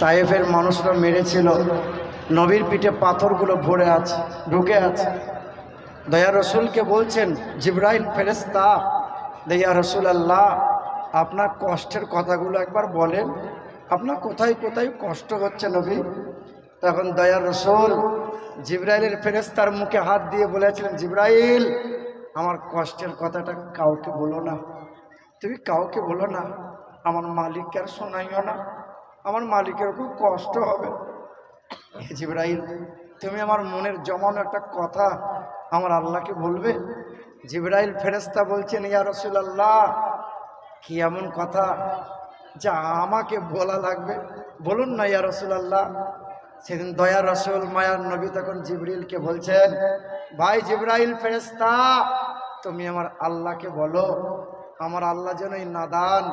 তায়েফের মানুষরা মেরেছিল। নবীর পিঠে পাথরগুলো ভরে আছে, ঢুকে আছে। দয়া রসুলকে বলছেন, জিব্রাইল ফেরেস্তা দয়া রসুল আল্লাহ আপনার কষ্টের কথাগুলো একবার বলেন। আপনার কোথায় কোথায় কষ্ট হচ্ছে নবী? তখন দয়া রসুল জিব্রাইলের ফেরেস্তার মুখে হাত দিয়ে বলেছিলেন, জিব্রাইল, আমার কষ্টের কথাটা কাউকে বলো না। তুমি কাউকে বলো না, আমার মালিককে আর শোনাইও না। আমার মালিকের খুব কষ্ট হবে। হে জিব্রাইল, তুমি আমার মনের জমানো একটা কথা আমার আল্লাহকে বলবে? জিব্রাইল ফেরেস্তা বলছেন, ইয়া রসুলাল্লাহ, কি এমন কথা যা আমাকে বলা লাগবে? বলুন না, ইয়া রসুলাল্লাহ, সেদিন দয়া রসুল, মায়ার নবী তখন জিবরিলকে বলছেন, ভাই জিব্রাইল ফেরেস্তা তুমি আমার আল্লাহকে বলো, আমার আল্লাহ যেন এই নাদান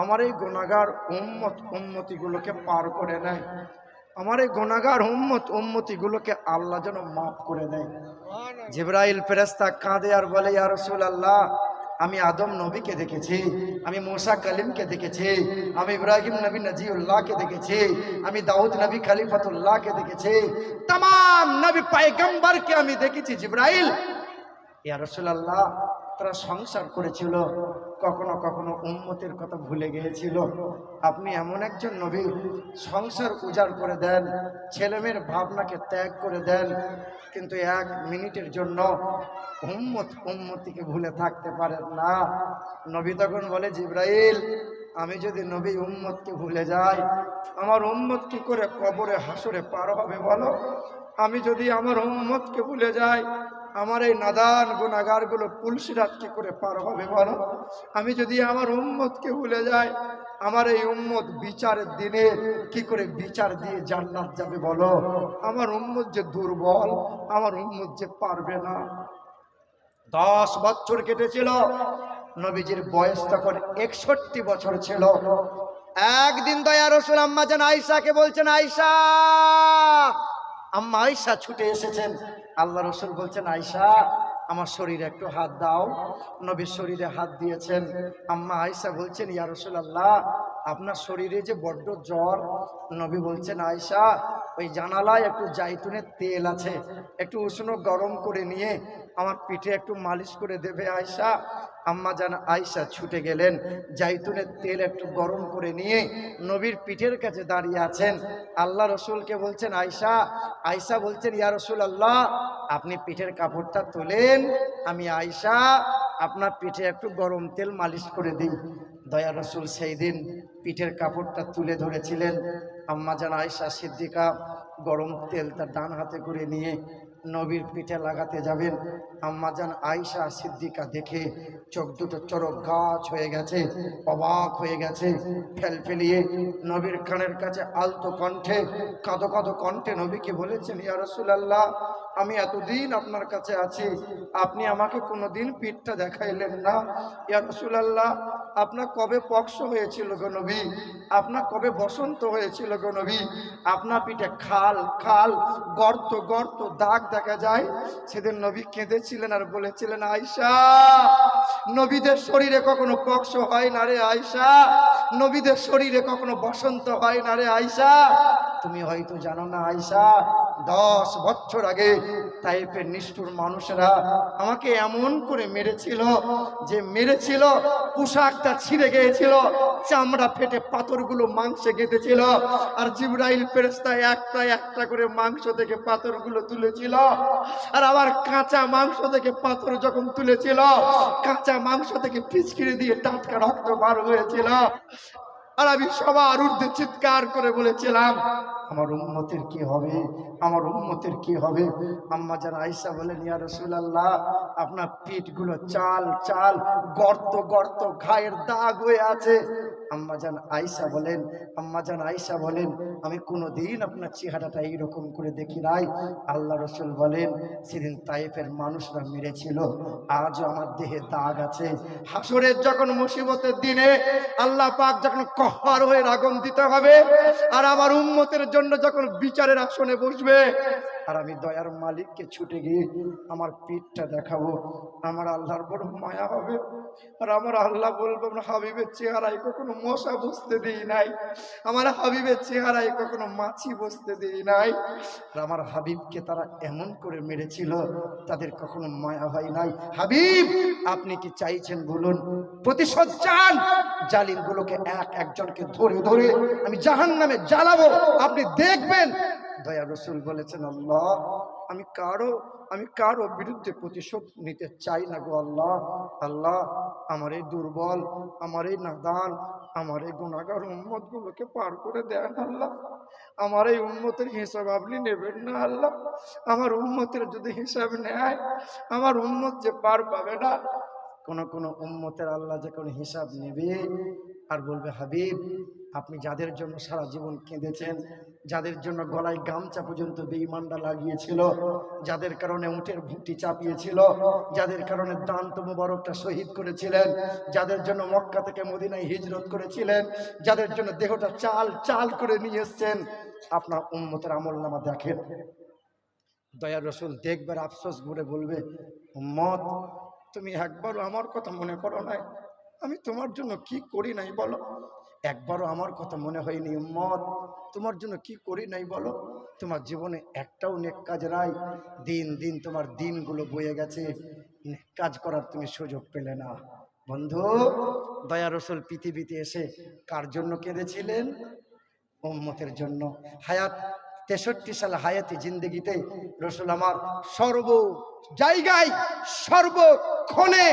আমার এই গোনাগার উম্মত উম্মতিগুলোকে পার করে নেয়। আমার এই গোনাগার উম্মত উম্মতিগুলোকে আল্লাহ যেন মাফ করে দেয়। জিব্রাইল ফেরেস্তা কাঁদে আর বলে ইয়া রসুল আল্লাহ আমি আদম নবীকে দেখেছি আমি মোসা কালিমকে দেখেছি আমি ইব্রাহিম নবী নজিউল্লাহকে দেখেছি আমি দাউদ নবী খালিফাতুল্লাহকে দেখেছি তাম নবী পায়গম্বরকে আমি দেখেছি জিব্রাইল। ইয়া রসুলাল্লাহ তারা সংসার করেছিল, কখনো কখনো উম্মতের কথা ভুলে গিয়েছিল। আপনি এমন একজন নবী, সংসার উজাড় করে দেন, ছেলেমেয়ের ভাবনাকে ত্যাগ করে দেন, কিন্তু এক মিনিটের জন্য উম্মত উম্মতিকে ভুলে থাকতে পারেন না। নবী তখন বলে, জিব্রাইল, আমি যদি নবী উম্মতকে ভুলে যাই, আমার উম্মত কি করে কবরে হাসরে পার হবে বলো? আমি যদি আমার উম্মতকে ভুলে যাই আমার এই নাদান গুণাগারগুলো পুলসিরাত কি করে পার হবে বলো? আমি যদি আমার উম্মতকে ভুলে যাই, আমার এই উম্মত বিচারের দিনে কি করে বিচার দিয়ে জান্নাত যাবে বলো? আমার উম্মত যে দুর্বল, আমার উম্মত যে পারবে না। দশ বছর কেটেছিল, নবীজির বয়স তখন একষট্টি বছর ছিল। একদিন দয়া রসুল আম্মা যেন আয়সাকে বলছেন আয়সা আম্মা আয়সা ছুটে এসেছেন। আল্লাহ রসুল বলছেন আয়সা আমার শরীরে একটু হাত দাও। নবীর শরীরে হাত দিয়েছেন। আম্মা আয়সা বলছেন, ইয়া রসুল আল্লাহ আপনার শরীরে যে বড্ড জ্বর, নবী বলছেন আয়সা ওই জানালায় একটু জাইতুনের তেল আছে, একটু উষ্ণ গরম করে নিয়ে আমার পিঠে একটু মালিশ করে দেবে আয়সা আম্মা জান আয়সা ছুটে গেলেন, জাইতুনের তেল একটু গরম করে নিয়ে নবীর পিঠের কাছে দাঁড়িয়ে আছেন। আল্লাহ রসুলকে বলছেন আয়সা আয়সা বলছেন, ইয়া রসুল আল্লাহ আপনি পিঠের কাপড়টা তোলেন, আমি আয়সা আপনার পিঠে একটু গরম তেল মালিশ করে দিই। দয়া রসুল সেই দিন পিঠের কাপড়টা তুলে ধরেছিলেন। আম্মা জান আয়সা সিদ্দিকা গরম তেল তার ডান হাতে করে নিয়ে নবীর পিঠে লাগাতে যাবেন। আম্মা আম্মাজান আয়সা সিদ্দিকা দেখে চোখ দুটো চরক গাছ হয়ে গেছে, অবাক হয়ে গেছে। ফেল ফেলিয়ে নবীর কানের কাছে আলতো কণ্ঠে, কাঁদো কাঁদো কণ্ঠে নবীকে বলেছেন, ইয়া রাসূলুল্লাহ, আমি এতদিন আপনার কাছে আছি। আপনি আমাকে কোনোদিন পিঠটা দেখাইলেন না। ইয়া রাসূলুল্লাহ আপনার কবে পক্ষ হয়েছিল গো নবী? আপনার কবে বসন্ত হয়েছিল গো নবী? আপনার পিঠে খাল খাল, গর্ত গর্ত, দাগ দেখা যায়। সেদিন নবী কেঁদেছিলেন আর বলেছিলেন আয়সা নবীদের শরীরে কখনো পক্ষ হয় না রে আয়সা নবীদের শরীরে কখনো বসন্ত হয় না রে আয়সা তুমি হয়তো জানো না আয়সা দশ বছর আগে তাইপের নিষ্ঠুর মানুষেরা আমাকে এমন করে মেরেছিল যে মেরেছিল, পোশাকটা ছিঁড়ে গিয়েছিল, চামড়া ফেটে পাথরগুলো মাংসে গেঁথেছিল, আর জিব্রাইল ফেরেস্তা একটা একটা করে মাংস থেকে পাথরগুলো তুলেছিল। আর আবার কাঁচা মাংস থেকে পাথর যখন তুলেছিল, কাঁচা মাংস থেকে পিচকিরি দিয়ে টাটকা রক্ত বার হয়েছিল। আর আমি সবার ঊর্ধ্বে চিৎকার করে বলেছিলাম আমার উম্মতের কি হবে? আমার উম্মতের কি হবে? আম্মা যান আয়সা বলেন, ইয়া রসুলাল্লাহ, আপনার পিঠগুলো চাল চাল, গর্ত গর্ত, ঘায়ের দাগ হয়ে আছে। আম্মা যান আয়সা বলেন, আম্মা যান আয়সা বলেন, আমি কোনো দিন আপনার চেহারাটা এইরকম করে দেখি নাই। আল্লাহ রসুল বলেন, সেদিন তাইফের মানুষরা মেরেছিল, আজও আমার দেহে দাগ আছে। হাসরের যখন মুসিবতের দিনে আল্লাহ পাক যখন কহার হয়ে রাগম দিতে হবে, আর আমার উন্মতের জন্য জন্য যখন বিচারের আসনে বসবে আর আমি দয়ার মালিককে ছুটে গিয়ে আমার পিঠটা দেখাবো। আমার আল্লাহর বড় মায়া হবে। আর আমার আল্লাহ বলব, আমার হাবিবের চেহারায় কখনো মশা বসতে দিই নাই। আমার হাবিবের চেহারায় কখনো মাছি বসতে দিই নাই। আর আমার হাবিবকে তারা এমন করে মেরেছিল, তাদের কখনো মায়া হয় নাই। হাবিব, আপনি কি চাইছেন বলুন? প্রতিশোধ চান। জালিমগুলোকে এক একজনকে ধরে ধরে আমি জাহান নামে জ্বালাবো। আপনি দেখবেন দয়া রসুল বলেছেন, আল্লাহ, আমি কারও আমি কারও বিরুদ্ধে প্রতিশোধ নিতে চাই না গো আল্লাহ। আল্লাহ, আমার এই দুর্বল, আমার এই নাদান, আমার এই গুণাগার উম্মত গুলোকে পার করে দেন আল্লাহ। আমার এই উম্মতের হিসাব আপনি নেবেন না আল্লাহ। আমার উম্মতের যদি হিসাব নেয়, আমার উম্মত যে পার পাবে না, কোন, কোনো উম্মতের আল্লাহ যে কোনো হিসাব নেবে আর বলবে, হাবিব আপনি যাদের জন্য সারা জীবন কেঁদেছেন, যাদের জন্য গলায় গামছা পর্যন্ত বেইমানটা লাগিয়েছিল, যাদের কারণে উটের ভুটি চাপিয়েছিল, যাদের কারণে দান্ত মুবারকটা শহীদ করেছিলেন, যাদের জন্য মক্কা থেকে মদিনায় হিজরত করেছিলেন, যাদের জন্য দেহটা চাল চাল করে নিয়ে এসছেন, আপনার উন্মতের আমল নামা দেখেন। দয়া রসুল দেখবার আফসোস ঘুরে বলবে, উম্মত, তুমি একবারও আমার কথা মনে করো নাই। আমি তোমার জন্য কি করি নাই বলো? একবারও আমার কথা মনে হয়নি, উম্মত। তোমার জন্য কি করি নাই বলো? তোমার জীবনে একটাও নেক কাজ নাই। দিন দিন তোমার দিনগুলো বয়ে গেছে। কাজ করার তুমি সুযোগ পেলে না। বন্ধু, দয়া রসুল পৃথিবীতে এসে কার জন্য কেঁদেছিলেন? উম্মতের জন্য। হায়াত, তেষট্টি সাল হায়াতি জিন্দগিতে রসুল আমার সর্ব জায়গায় সর্বক্ষণে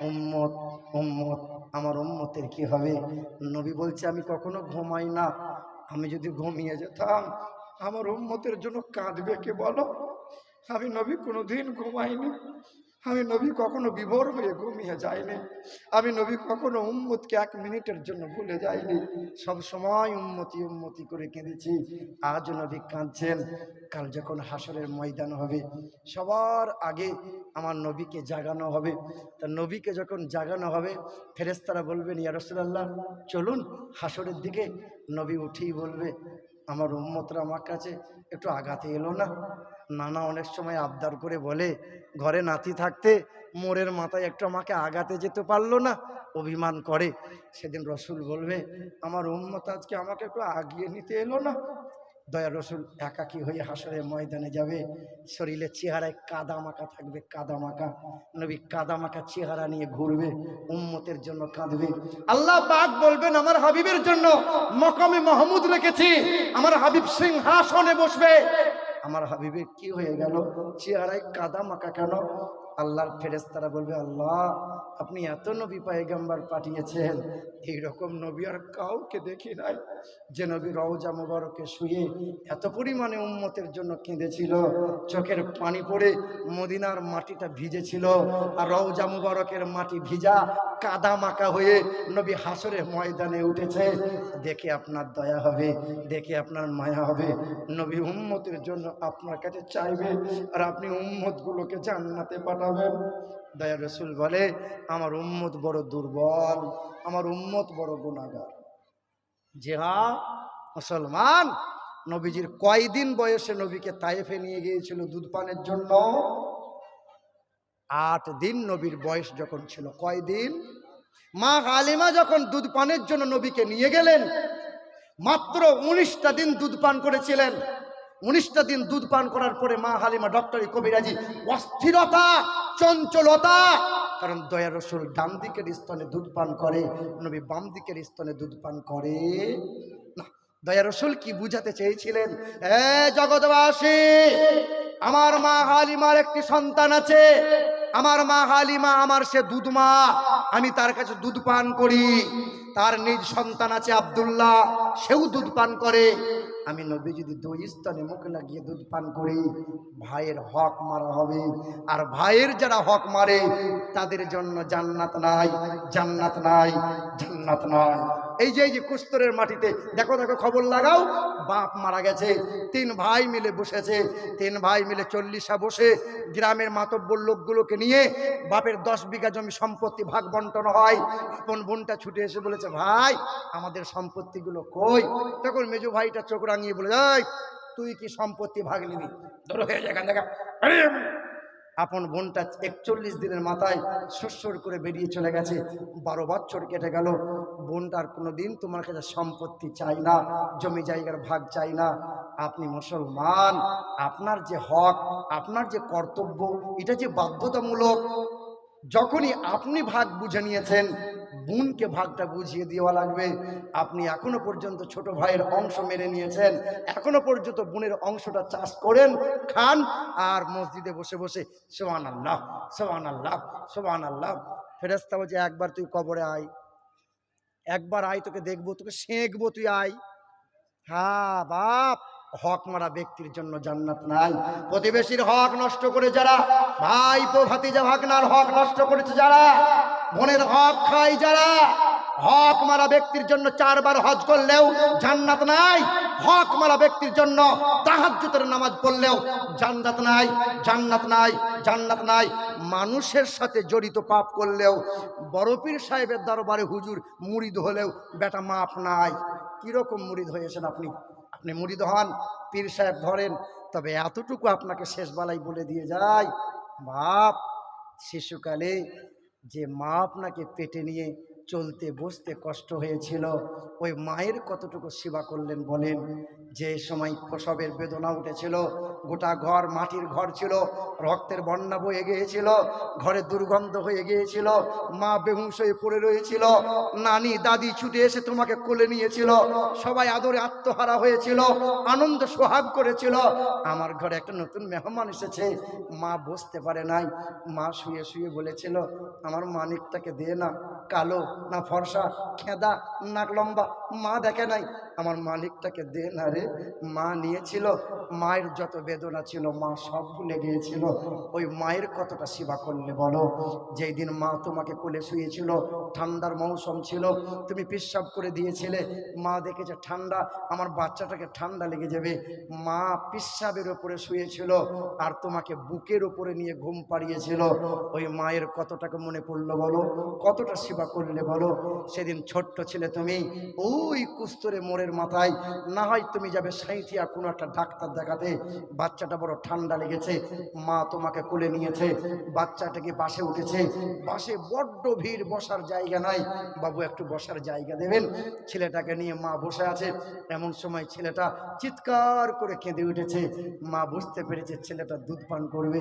উম্মত উম্মত, আমার উম্মতের কি হবে? নবী বলছে, আমি কখনো ঘুমাই না। আমি যদি ঘুমিয়ে যেতাম, আমার উম্মতের জন্য কাঁদবে কে বলো? আমি নবী কোনোদিন ঘুমাইনি। আমি নবী কখনো বিভোর হয়ে ঘুমিয়ে যাইনি। আমি নবী কখনো উম্মতকে এক মিনিটের জন্য ভুলে যাইনি। সব সময় উন্মতি উন্মতি করে কেঁদেছি। আজ নবী কাঁদছেন। কাল যখন হাসরের ময়দান হবে, সবার আগে আমার নবীকে জাগানো হবে। তা নবীকে যখন জাগানো হবে ফেরেস্তারা বলবেন, ইয়া রসুলাল্লাহ, চলুন হাসরের দিকে। নবী উঠেই বলবে, আমার উম্মতরা আমার কাছে একটু আগাতে এলো না। নানা অনেক সময় আবদার করে বলে, ঘরে নাতি থাকতে মোড়ের মাথায় একটু আমাকে আগাতে যেতে পারল না। অভিমান করে। সেদিন রসুল বলবে, আমার উম্মত আজকে আমাকে একটু আগিয়ে নিতে এলো না। দয়া রসুল একাকি হয়ে হাসরের ময়দানে যাবে। শরীরে চেহারায় কাদা মাখা থাকবে, কাদা মাখা। নবী কাদা মাখা চেহারা নিয়ে ঘুরবে, উম্মতের জন্য কাঁদবে। আল্লাহ পাক বলবেন, আমার হাবিবের জন্য মকমে মাহমুদ রেখেছি। আমার হাবিব সিংহাসনে বসবে। আমার হাবিবের কি হয়ে গেল? চেহারায় কাদা মাখা কেন? আল্লাহর ফেরেস্তারা বলবে আল্লাহ আপনি এত নবী পায়গাম্বার পাঠিয়েছেন, এইরকম নবী আর কাউকে দেখি নাই। যে নবী রওজা মুবারকে শুয়ে এত পরিমাণে উম্মতের জন্য কেঁদেছিল, চোখের পানি পড়ে মদিনার মাটিটা ভিজেছিল আর রওজা মুবারকের মাটি ভিজা, কাদা মাকা হয়ে নবী হাসরের ময়দানে উঠেছে। দেখে আপনার দয়া হবে, দেখে আপনার মায়া হবে। নবী উম্মতের জন্য আপনার কাছে চাইবে আর আপনি উম্মতগুলোকে জান্নাতে পাঠাবেন। দয়া রসুল বলে, আমার উম্মত বড় দুর্বল, আমার উম্মত বড় গুণাগার যে হ্যাঁ মুসলমান, নবীজির কয়দিন বয়সে নবীকে তাইফে নিয়ে গিয়েছিল দুধ পানের জন্য? আট দিন নবীর বয়স যখন ছিল কয়দিন? মা হালিমা যখন দুধ পানের জন্য নবীকে নিয়ে গেলেন, মাত্র উনিশটা দিন দুধ পান করেছিলেন। উনিশটা দিন দুধ পান করার পরে মা হালিমা, ডক্টরি কবিরাজি, অস্থিরতা, চঞ্চলতা, কারণ দয়া রসুল ডান দিকের স্তনে দুধ পান করে, নবী বাম দিকের স্তনে দুধ পান করে। না, দয়া রসুল কি বুঝাতে চেয়েছিলেন? এ জগৎবাসী, আমার মা হালিমার একটি সন্তান আছে আমার মা হালিমা, আমার সে দুধ মা আমি তার কাছে দুধ পান করি। তার নিজ সন্তান আছে আব্দুল্লাহ, সেও দুধ পান করে। আমি নবী যদি দুই স্তনে মুখ লাগিয়ে দুধ পান করি। ভাইয়ের হক মারা হবে। আর ভাইয়ের যারা হক মারে, তাদের জন্য জান্নাত নাই জান্নাত নাই জান্নাত নাই। এই যে এই যে কুস্তরের মাটিতে, দেখো দেখো, খবর লাগাও, বাপ মারা গেছে, তিন ভাই মিলে বসেছে, তিন ভাই মিলে চল্লিশা বসে গ্রামের মাতব্বর লোকগুলোকে নিয়ে বাপের দশ বিঘা জমি সম্পত্তি ভাগ বন্টন হয়, আপন বোনটা ছুটে এসে বলেছে, ভাই, আমাদের সম্পত্তিগুলো কই তখন মেজু ভাইটা চোখ রাঙিয়ে বলে তুই কি সম্পত্তি ভাগ নিবি ধরো হয়ে যায় থেকে। আপন বোনটা একচল্লিশ দিনের মাথায় সুরসুর করে বেরিয়ে চলে গেছে। বারো বছর কেটে গেল। বোনটার কোনো দিন তোমার কাছে সম্পত্তি চাই না, জমি জায়গার ভাগ চাই না। আপনি মুসলমান, আপনার যে হক, আপনার যে কর্তব্য, এটা যে বাধ্যতামূলক, যখনই আপনি ভাগ বুঝে নিয়েছেন বোনকে ভাগটা বুঝিয়ে দেওয়া লাগবে। আপনি এখনও পর্যন্ত ছোট ভাইয়ের অংশ মেনে নিয়েছেন। এখনও পর্যন্ত বোনের অংশটা চাষ করেন, খান আর মসজিদে বসে বসে সোহান আল্লাহ সোহান আল্লাহ সোহান আল্লাহ ফেরেস্তা বলছে, একবার তুই কবরে আয়। একবার আয়, তোকে দেখব, তোকে সেঁকবো, তুই আয়। হ্যাঁ বাপ, হক মারা ব্যক্তির জন্য জান্নাত নাই। প্রতিবেশীর হক নষ্ট করে যারা, ভাই ভাতিজা ভাগনার হক নষ্ট করেছে যারা বোনের হক খায় যারা। হক মারা ব্যক্তির জন্য চারবার হজ করলেও জান্নাত নাই। হক মারা ব্যক্তির জন্য তাহাজ্জুদের নামাজ পড়লেও জান্নাত নাই জান্নাত নাই জান্নাত নাই। মানুষের সাথে জড়িত পাপ করলেও বড়পীর সাহেবের দরবারে হুজুর মুড়িদ হলেও বেটা মাপ নাই। কীরকম মুরিদ হয়েছেন আপনি? আপনি মুরিদ হন, পীর সাহেব ধরেন, তবে এতটুকু আপনাকে শেষ বেলায় বলে দিয়ে যায়, বাপ, শিশুকালে যে মা আপনাকে পেটে নিয়ে চলতে, বসতে কষ্ট হয়েছিল। ওই মায়ের কতটুকু সেবা করলেন বলেন? যে সময় প্রসবের বেদনা উঠেছিল, গোটা ঘর মাটির ঘর ছিল, রক্তের বন্যা বয়ে গিয়েছিল, ঘরে দুর্গন্ধ হয়ে গিয়েছিল, মা বেহুশ হয়ে পড়ে রয়েছিল, নানি, দাদি ছুটে এসে তোমাকে কোলে নিয়েছিল, সবাই আদরে আত্মহারা হয়েছিল, আনন্দ, সোহাগ করেছিল। আমার ঘরে একটা নতুন মেহমান এসেছে, মা বসতে পারে নাই, মা শুয়ে শুয়ে বলেছিল, আমার মানিকটাকে দে না, কালো না ফর্সা, খেদা, নাক লম্বা, মা দেখে নাই। আমার মালিকটাকে দে না রে। মা নিয়েছিল, মায়ের যত বেদনা ছিল, মা সব ভুলে গিয়েছিল। ওই মায়ের কতটা সেবা করলে বলো? যেই দিন মা তোমাকে কোলে শুয়েছিল, ঠান্ডার মৌসুম ছিল, তুমি পিসাব করে দিয়েছিলে, মা দেখেছে ঠান্ডা, আমার বাচ্চাটাকে ঠান্ডা লেগে যাবে। মা পিসাবের ওপরে শুয়েছিল আর তোমাকে বুকের ওপরে নিয়ে ঘুম পাড়িয়েছিল। ওই মায়ের কতটাকে মনে পড়ল বলো? কতটা সেবা করলে বলো, সেদিন ছোট্ট ছেলে তুমি, ওই কুস্তরে মোড়ের মাথায়, না হয় তুমি যাবে সাঁইথিয়া কোনো একটা ডাক্তার দেখাতে। বাচ্চাটা বড় ঠান্ডা লেগেছে, মা তোমাকে কোলে নিয়েছে বাচ্চাটাকে বাসে উঠেছে? বাসে বড্ড ভিড়, বসার জায়গা নাই। বাবু, একটু বসার জায়গা দেবেন? ছেলেটাকে নিয়ে মা বসে আছে। এমন সময় ছেলেটা চিৎকার করে কেঁদে উঠেছে। মা বুঝতে পেরেছে ছেলেটা দুধ পান করবে।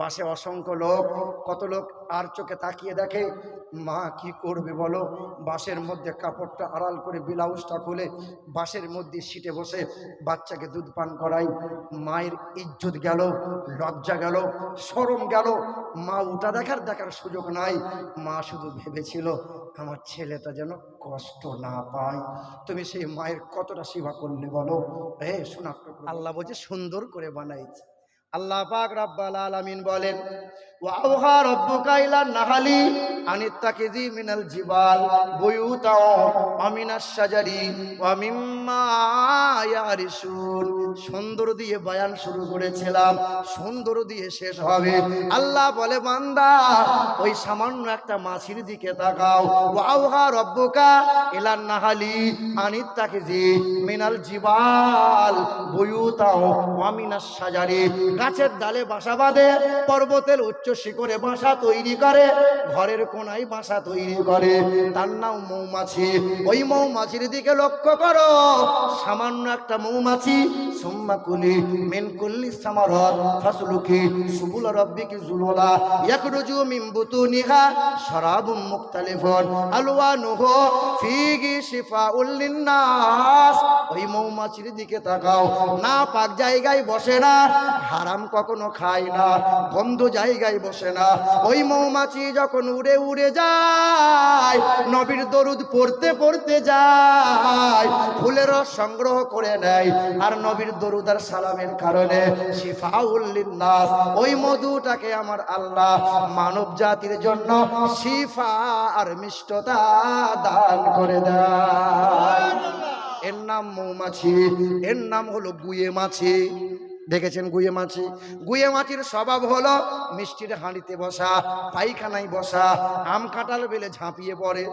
বাসে অসংখ্য লোক, কত লোক আর চোখে তাকিয়ে দেখে, মা, কি করবে বলো? বাসের মধ্যে কাপড়টা আড়াল করে ব্লাউজটা খুলে বাসের মধ্যে সিটে বসে বাচ্চাকে দুধ পান করাই। মায়ের ইজ্জত গেল, লজ্জা গেল, শরম গেল। মা উঠা দেখার দেখার সুযোগ নাই। মা শুধু ভেবেছিল, আমার ছেলেটা যেন কষ্ট না পায়। তুমি সেই মায়ের কতটা সেবা করলে বলো? হে শোনা, আল্লাহ বলছে, সুন্দর করে বানাইছে। আল্লাহ পাক রাব্বাল আলামিন বলেন নাহালি জিবাল ইয়ারিসুন সুন্দর দিয়ে বয়ান শুরু করেছিলাম, সুন্দর দিয়ে শেষ হবে। আল্লাহ বলে, বান্দা, ওই সামান্য একটা মাছির দিকে তাকাও। ওয়াউহা রব্বুকা ইলা নাহালি আনিত্তাকিজি মিনাল জিবাল বুয়ুতাও ওয়া মিনাশ শাজারি। গাছের ডালে বাসা বাঁধে, পর্বতের উচ্চ শিখরে বাসা তৈরি করে, ঘরের কোনায় বাসা তৈরি করে। তার নাম মৌমাছি। ওই মৌমাছির দিকে লক্ষ্য করো, সামান্য একটা মৌমাছি, সুম্মাকুলি, মিনকুল্লি সামারত, ফাসলুকি, সুবুল রব্বিকি জুলুলা ইয়াকরুজু ওই মৌমাছির দিকে তাকাও। না পাক জায়গায় বসে না, হারাম কখনো খায় না, বন্ধ জায়গায় বসে না। ওই মৌমাছি যখন উড়ে উড়ে যায়, নবীর দরুদ পড়তে পড়তে যায়, ফুলের রস সংগ্রহ করে নেয়, আর নবীর দরুদ আর সালামের কারণে শিফাউল্লিন নাস ওই মধুটাকে আমার আল্লাহ মানব জাতির জন্য শিফা আর মিষ্টতা দান করে দেয়। এর নাম মৌমাছি, এর নাম হলো বুয়ে মাছি। দেখেছেন গুয়ে মাছি গুয়ে মাছির স্বভাব হলো মিষ্টির হাঁড়িতে বসা, পায়খানায় বসা, আম কাঁটাল বেলে ঝাঁপিয়ে পড়ে।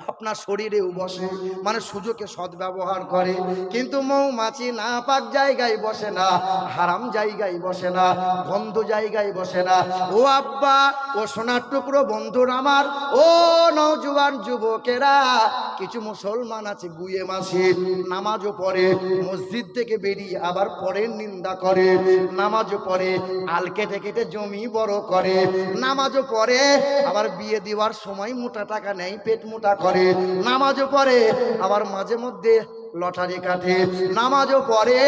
আপনার শরীরেও বসে মানে সুযোগে সদ্ব্যবহার করে। কিন্তু মৌমাছি না পাক জায়গায় বসে না, হারাম জায়গায় বসে না, বন্ধ জায়গায় বসে না। ও আব্বা, ও সোনার টুকরো বন্ধুর আমার, ও নওজোয়ান যুবকেরা, কিছু মুসলমান আছে গুয়ে মাসি, নামাজও পড়ে, মসজিদ থেকে বেরিয়ে আবার পরের নিন্দা করে। নামাজও পড়ে, আল কেটে কেটে জমি বড় করে। নামাজও পড়ে, আবার বিয়ে দেওয়ার সময় মোটা টাকা নেয়, পেট মোটা করে। নামাজও পড়ে। আবার মাঝে মধ্যে লটারি কাটে নামাজও পড়ে,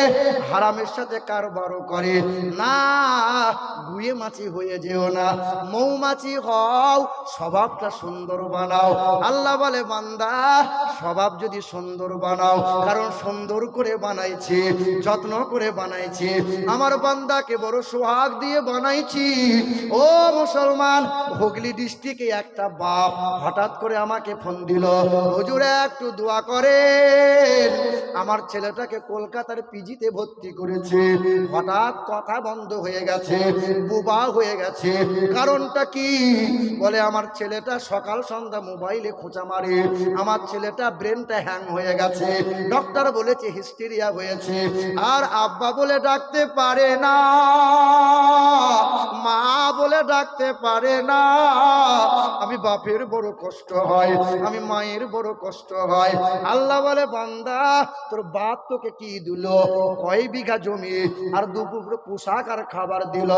হারামের সাথে কারবারও করে। না, গুয়ে মাছি হয়ে যেও না, মৌমাছি হও, স্বভাবটা সুন্দর বানাও। আল্লাহ বলে, বান্দা, স্বভাব যদি সুন্দর বানাও, কারণ সুন্দর করে বানাইছে, যত্ন করে বানাইছে। আমার বান্দাকে বড় সোহাগ দিয়ে বানাইছি। ও মুসলমান, হুগলি ডিস্ট্রিক্টে একটা বাপ হঠাৎ করে আমাকে ফোন দিল, হুজুরে, একটু দোয়া করে আমার ছেলেটাকে কলকাতার পিজিতে ভর্তি করেছে। হঠাৎ কথা বন্ধ হয়ে গেছে, বুবা হয়ে গেছে। কারণটা কি? বলে, আমার ছেলেটা সকাল সন্ধ্যা মোবাইলে খোঁচা মারে। আমার ছেলেটা ব্রেনটা হ্যাং হয়ে গেছে। ডক্টর বলেছে, হিস্টেরিয়া হয়েছে। আর আব্বা বলে, ডাকতে পারে না। মা বলে, ডাকতে পারে না। আমি বাপের বড় কষ্ট হয়, আমি মায়ের বড় কষ্ট হয়। আল্লাহ বলে, বান্দা তোর বাপ তোকে কি দিল? কয় বিঘা জমি? আর দুপুর পোশাক আর খাবার দিল।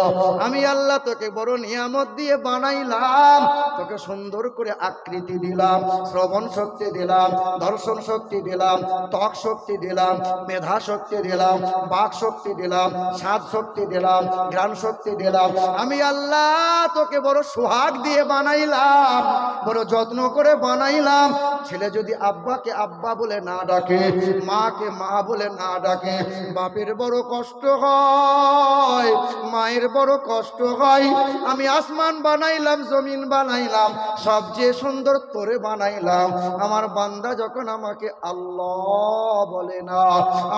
আমি আল্লাহ তোকে বড় নিয়ামত দিয়ে বানাইলাম। তোকে সুন্দর করে আকৃতি দিলাম, শ্রবণ শক্তি দিলাম, দর্শন শক্তি দিলাম, ত্বক শক্তি দিলাম, মেধা শক্তি দিলাম, বাক শক্তি দিলাম, স্বাদ শক্তি দিলাম, জ্ঞান শক্তি দিলাম। আমি আল্লাহ তোকে বড় সোহাগ দিয়ে বানাইলাম, বড় যত্ন করে বানাইলাম। ছেলে যদি আব্বাকে আব্বা বলে না ডাকে মাকে মা বলে না ডাকে, বাপের বড় কষ্ট হয়, মায়ের বড় কষ্ট হয়। আমি আসমান বানাইলাম, জমিন বানাইলাম সবচেয়ে সুন্দর তোরে বানাইলাম। আমার বান্দা যখন আমাকে আল্লাহ বলে না,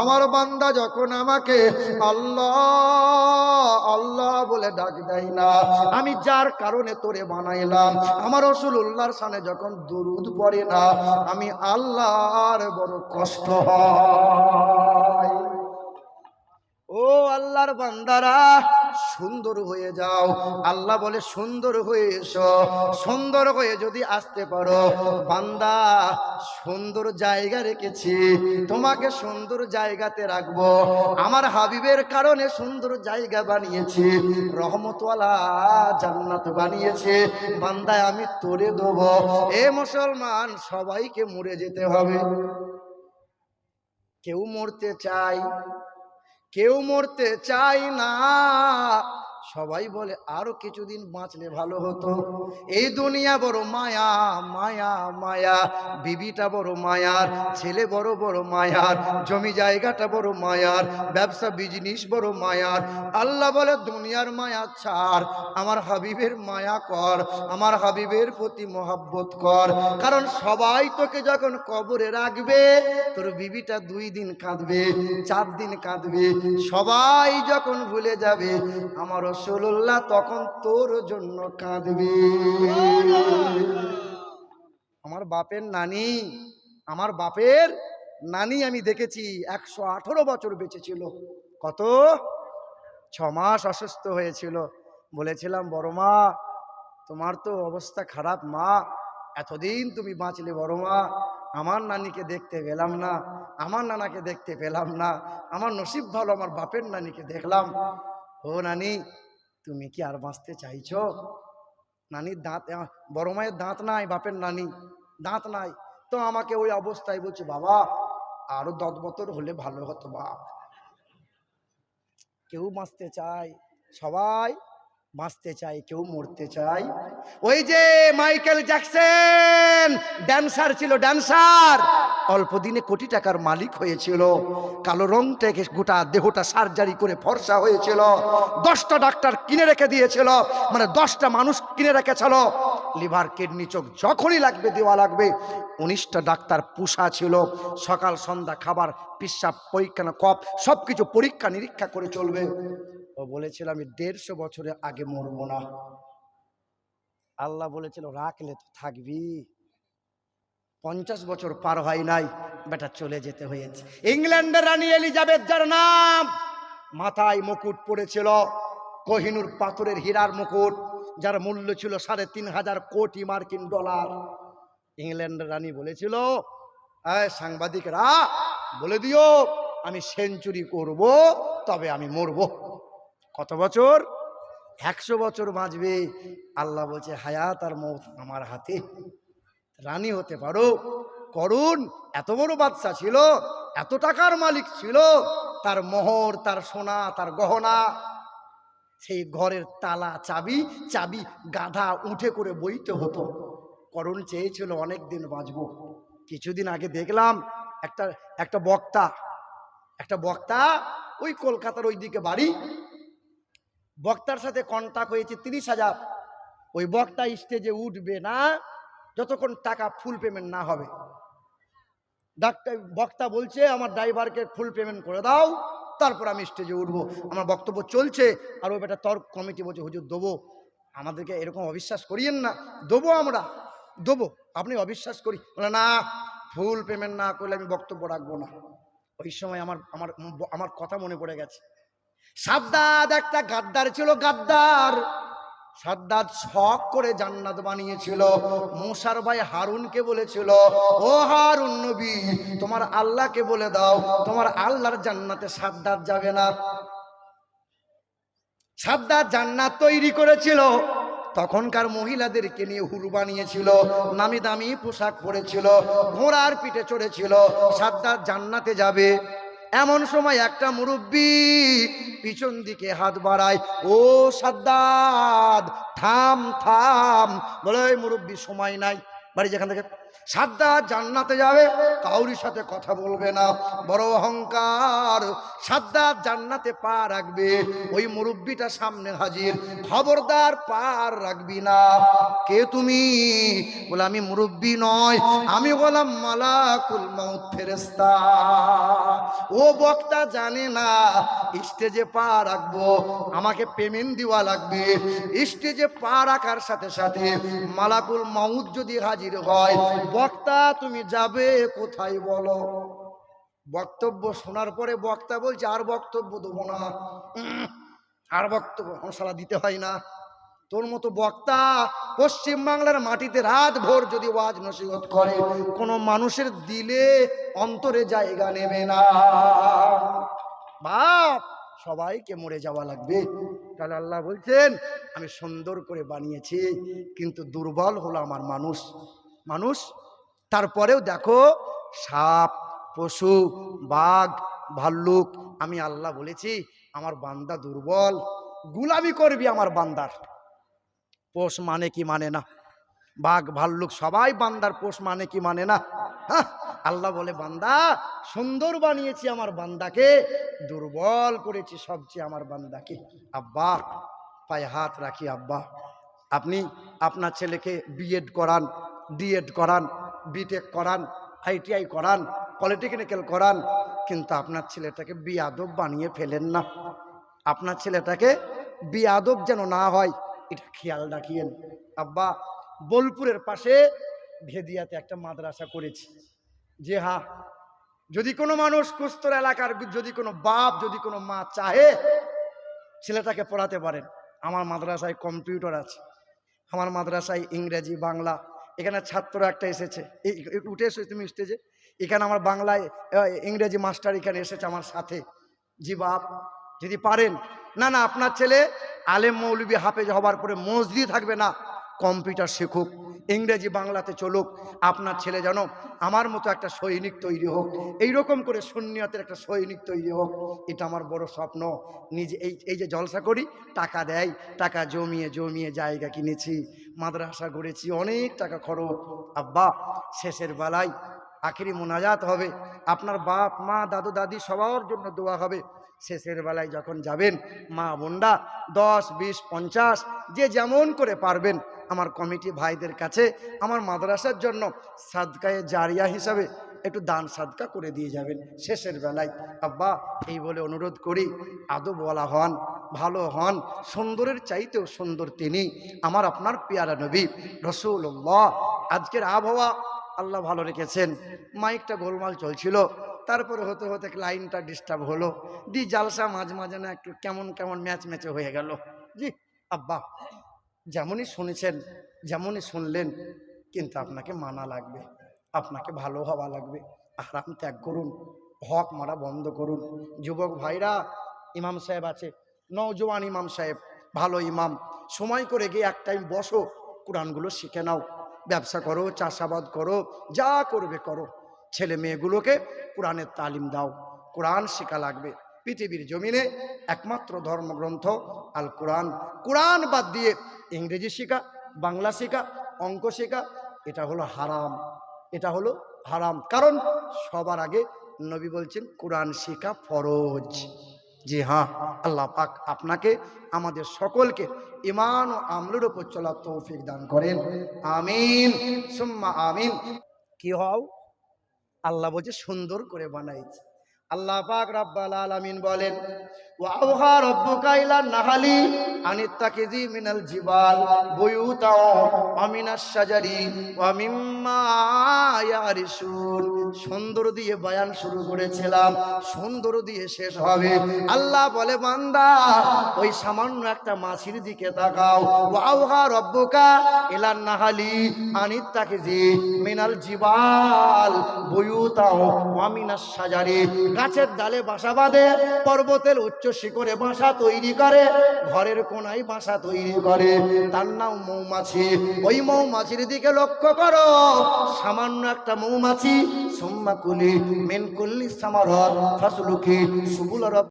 আমার বান্দা যখন আমাকে আল্লাহ আল্লাহ বলে ডাক দেয় না, আমি যার কারণে তোরে বানাইলাম, আমার রসুল্লাহর সামনে যখন দুরুদ পড়ে না, আমি আল্লাহর বড় কষ্ট হয়। ও আল্লাহর বান্দারা, সুন্দর হয়ে যাও। আল্লাহ বলে, সুন্দর হয়ে এসো। সুন্দর হয়ে যদি আসতে পারো, বান্দা, সুন্দর জায়গা রেখেছি। তোমাকে সুন্দর জায়গাতে রাখব। আমার হাবিবের কারণে সুন্দর জায়গা বানিয়েছি। রহমতওয়ালা জান্নাত বানিয়েছে। বান্দায় আমি তোরে দেবো। এ মুসলমান, সবাইকে মরে যেতে হবে। কেউ মরতে চায় কেউ মরতে চাই না। সবাই বলে, আরও কিছুদিন বাঁচলে ভালো হতো। এই দুনিয়া বড় মায়া মায়া মায়া। বিবিটা বড় মায়ার, ছেলে বড় বড় মায়ার। জমি জায়গাটা বড় মায়ার, ব্যবসা বিজনেস বড় মায়ার। আল্লাহ বলে, দুনিয়ার মায়া ছাড়, আমার হাবিবের মায়া কর, আমার হাবিবের প্রতি মহাব্বত কর। কারণ সবাই তোকে যখন কবরে রাখবে, তোর বিবিটা দুই দিন কাঁদবে, চার দিন কাঁদবে। সবাই যখন ভুলে যাবে আমার রসুল্লাহ তখন তোর জন্য কাঁদবে। আমার বাপের নানি, আমার বাপের নানি আমি দেখেছি, একশো আঠেরো বছর বেঁচে ছিল কত? ছ মাস অসুস্থ হয়েছিল। বলেছিলাম, বড় মা, তোমার তো অবস্থা খারাপ মা, এতদিন তুমি বাঁচলে বড় মা, আমার নানিকে দেখতে পেলাম না, আমার নানাকে দেখতে পেলাম না, আমার নসিব ভালো আমার বাপের নানিকে দেখলাম। ও নানি তুমি কি আর বাঁচতে চাইছো? নানির দাঁত বড় মায়ের দাঁত নাই, বাপের নানি, দাঁত নাই। তো আমাকে ওই অবস্থায় বলছে, বাবা, আরও দত বছর হলে ভালো হতো বাপ। কেউ বাঁচতে চায়। সবাই বাঁচতে চায়, কেউ মরতে চায়। ওই যে মাইকেল জ্যাকসন ড্যান্সার ছিল ড্যান্সার অল্প দিনে কোটি টাকার মালিক হয়েছিল। কালো রং থেকে গোটা দেহটা সার্জারি করে ফর্সা হয়েছিল। দশটা ডাক্তার কিনে রেখে দিয়েছিল। মানে দশটা মানুষ কিনে রেখেছিল। লিভার, কিডনি, চোখ যখনই লাগবে, দেওয়া লাগবে, উনিশটা ডাক্তার পুষা ছিল। সকাল, সন্ধ্যা, খাবার, পিসাব, পরীক্ষা কপ সব কিছু পরীক্ষা নিরীক্ষা করে চলবে। ও বলেছিল, আমি দেড়শো বছরের আগে মরবো না। আল্লাহ বলেছিল, রাখলে তো থাকবি। পঞ্চাশ বছর পার হয় নাই, বেটা চলে যেতে হয়েছে। ইংল্যান্ডের রানী এলিজাবেথ, যার নাম মাথায় মুকুট পড়েছিল, কোহিনুর পাথরের হীরার মুকুট, যার মূল্য ছিল সাড়ে তিন হাজার কোটি মার্কিন ডলার। ইংল্যান্ডের রানী বলেছিল, "এই সাংবাদিকরা, বলে দিও, আমি সেঞ্চুরি করব, তবে আমি মরব। কত বছর? একশো বছর বাঁচবে। আল্লাহ বলছে, হায়াত আর মৌত আমার হাতে। রানী হতে পারো। করুন এত বড় বাচ্চা ছিল, এত টাকার মালিক ছিল, তার মোহর, তার সোনা, তার গহনা, সেই ঘরের তালা, চাবি চাবি গাধা উঠে করে বইতে হতো। করুণ চেয়েছিল অনেক দিন বাঁচব। কিছুদিন আগে দেখলাম, একটা একটা বক্তা একটা বক্তা ওই কলকাতার ওই দিকে বাড়ি বক্তার সাথে কন্টাক্ট হয়েছে তিরিশ হাজার। ওই বক্তা স্টেজে উঠবে না, যতক্ষণ টাকা ফুল পেমেন্ট না হবে। ডাক্তার, বক্তা বলছে, আমার ড্রাইভারকে ফুল পেমেন্ট করে দাও, তারপর আমি স্টেজে উঠবো। আমার বক্তব্য চলছে, আর ওই বেটা তর্ক কমিটি বলছে, হুজুর, দেবো। আমাদেরকে এরকম অবিশ্বাস করিয়েন না। দেবো আমরা। দেবো। আপনি অবিশ্বাস করি বলে, না ফুল পেমেন্ট না করলে আমি বক্তব্য রাখব না। ওই সময় আমার আমার আমার কথা মনে পড়ে গেছে। সাদ্দাদ একটা গাদ্দার ছিল, গাদ্দার। সাদ্দাদ শখ করে জান্নাত বানিয়েছিল। মুসার ভাই হারুনকে বলেছিল, ও হারুন নবী, তোমার আল্লাহকে বলে দাও, তোমার আল্লাহর জান্নাতে সাদ্দাদ যাবে না। সাদ্দাদ জান্নাত তৈরি করেছিল। তখনকার মহিলাদেরকে নিয়ে হুল বানিয়েছিল, নামি দামি পোশাক পরেছিল, ঘোড়ার পিঠে চড়েছিল। সাদ্দাদ জান্নাতে যাবে। এমন সময় একটা মুরব্বী পিছন দিকে হাত বাড়ায়, ও সাদ্দাদ থাম থাম। বলে "এই মুরব্বী সময় নাই। বাড়ি যেখান থেকে সাদ্দাদ জান্নাতে যাবে, কাউরির সাথে কথা বলবে না। বড় অহংকার। সাদ্দাদ জান্নাতে পা রাখবে, ওই মুরব্বিটা সামনে হাজির। খবরদার পার রাখবি না। কে তুমি? বলে, আমি মুরব্বি নয়, আমি বললাম মালাকুল মাউত ফেরেস্তা ও বক্তা জানে না, স্টেজে পা রাখব, আমাকে পেমেন্ট দেওয়া লাগবে। স্টেজে পা রাখার সাথে সাথে মালাকুল মাউত যদি হাজির হয় বক্তা, তুমি যাবে কোথায় বলো? বক্তব্য শোনার পরে বক্তা বলছে, আর বক্তব্য দেবো না। আর বক্তব্য মশলা দিতে হয় না। তোর মতো বক্তা পশ্চিম বাংলার মাটিতে রাত ভোর যদি ওয়াজ নসিহত করে, কোনো মানুষের দিলে অন্তরে জায়গা নেবে না। বাপ, সবাইকে মরে যাওয়া লাগবে। তাহলে আল্লাহ বলছেন, আমি সুন্দর করে বানিয়েছি, কিন্তু দুর্বল হলো আমার মানুষ। মানুষ তারপরেও দেখো সাপ পশু বাঘ ভাল্লুক আমি আল্লাহ বলেছি আমার বান্দা দুর্বল গুলামি করবি আমার বান্দার। পোষ মানে কি মানে না? বাঘ ভাল্লুক সবাই বান্দার পোষ মানে কি মানে না? হ্যাঁ, আল্লাহ বলে বান্দা সুন্দর বানিয়েছি আমার বান্দাকে দুর্বল করেছি সবচেয়ে আমার বান্দাকে। আব্বা পায়ে হাত রাখি আব্বা। আপনি আপনার ছেলেকে বিএড করান ডিএড করান বিটেক করান আইটিআই করান পলিটেকনিক্যাল করান, কিন্তু আপনার ছেলেটাকে বিয়াদব বানিয়ে ফেলেন না। আপনার ছেলেটাকে বিয়াদব যেন না হয়, এটা খেয়াল রাখিয়েন। আব্বা, বোলপুরের পাশে ভেদিয়াতে একটা মাদ্রাসা করেছি। যে হা, যদি কোনো মানুষ কুস্তর এলাকার যদি কোনো বাপ, যদি কোনো মা চাহে, ছেলেটাকে পড়াতে পারেন। আমার মাদ্রাসায় কম্পিউটার আছে। আমার মাদ্রাসায় ইংরেজি, বাংলা এখানে ছাত্র একটা এসেছে। উঠে এসে তুমি স্টেজে এখানে আমার বাংলায় ইংরেজি মাস্টার এখানে এসেছে আমার সাথে। জি বাপ, যদি পারেন। না না, আপনার ছেলে আলেম মৌলবী হাফেজ হবার পরে মসজিদ থাকবে না। কম্পিউটার শিখুক, ইংরেজি বাংলাতে চলুক, আপনার ছেলে যেন আমার মতো একটা সৈনিক তৈরি হোক এই রকম করে শূন্যতের একটা সৈনিক তৈরি হোক, এটা আমার বড় স্বপ্ন। নিজে এই এই যে জলসা করি, টাকা দেয়, টাকা জমিয়ে জমিয়ে জায়গা কিনেছি, মাদ্রাসা গড়েছি, অনেক টাকা খরচ। আব্বা, শেষের বেলায় আখেরি মোনাজাত হবে, আপনার বাপ, মা, দাদু, দাদি সবার জন্য দোয়া হবে। শেষের বেলায় যখন যাবেন, মা বোনরা দশ, বিশ, পঞ্চাশ, যে যেমন করে পারবেন। আমার কমিটি ভাইদের কাছে, আমার মাদ্রাসার জন্য সাদকায়ে জারিয়া হিসাবে একটু দান সাদকা করে দিয়ে যাবেন শেষের বেলায়। আব্বা, এই বলে অনুরোধ করি আদৌ বলা হন, ভালো হন, সুন্দরের চাইতেও সুন্দর তিনি, আমার আপনার পেয়ারা নবী রসুল্লাহ আজকের আবহাওয়া আল্লাহ ভালো রেখেছেন। মাইকটা গোলমাল চলছিল তারপরে হতে হতে লাইনটা ডিস্টার্ব হলো। দি জালসা মাঝ মাঝে না একটু কেমন কেমন ম্যাচ ম্যাচে হয়ে গেল। জি, আব্বা, যেমনই শুনেছেন, যেমনই শুনলেন, কিন্তু আপনাকে মানা লাগবে, আপনাকে ভালো হওয়া লাগবে। আরাম ত্যাগ করুন, হক মারা বন্ধ করুন। যুবক ভাইরা, ইমাম সাহেব আছে, নওজোয়ান ইমাম সাহেব, ভালো ইমাম। সময় করে গিয়ে এক টাইম বসো, কোরআনগুলো শিখে নাও। ব্যবসা করো, চাষাবাদ করো, যা করবে করো। ছেলে মেয়েগুলোকে কোরআনের তালিম দাও। কোরআন শেখা লাগবে। পৃথিবীর জমিনে একমাত্র ধর্মগ্রন্থ আল কোরআন কোরআন বাদ দিয়ে ইংরেজি শেখা, বাংলা শেখা, অঙ্ক শেখা, এটা হলো হারাম। এটা হলো হারাম। কারণ সবার আগে নবী বলছেন, কোরআন শেখা ফরজ। জি হ্যাঁ আল্লাহ পাক আপনাকে, আমাদের সকলকে ইমান ও আমলের উপর চলার তৌফিক দান করেন। আমিন। সুম্মা আমিন। কি হও? আল্লাহ বলছে সুন্দর করে বানাইছে। আল্লাহ পাক রাব্বাল আলামিন বলেন ওয়াওহা রব্বুকা ইলা নাহালি আনিত্তাকিজি মিনাল জিবাল বুয়ুতাও আমিনাস শাজারি ওয়া মিম্মা ইয়ারিসুন সুন্দর দিয়ে বয়ান শুরু করেছিলাম, সুন্দর দিয়ে শেষ হবে। আল্লাহ বলে, বান্দা, ওই সামান্য একটা মাছির দিকে তাকাও। ওয়াওহা রব্বুকা ইলা নাহালি আনিত্তাকিজি মিনাল জিবাল বুয়ুতাও আমিনাস শাজারি। গাছের ডালে বাসা বাঁধে, পর্বতের উচ্চ শিখরে বাসা তৈরি করে, ঘরের কোনায় বাসা তৈরি করে। তার নাম মৌমাছি। ওই মৌমাছির দিকে লক্ষ্য করো, সামান্য একটা মৌমাছি, সোম্মাকুলি কুলি মেন কুল্লি সামারত, ফাসলুকি সুবুল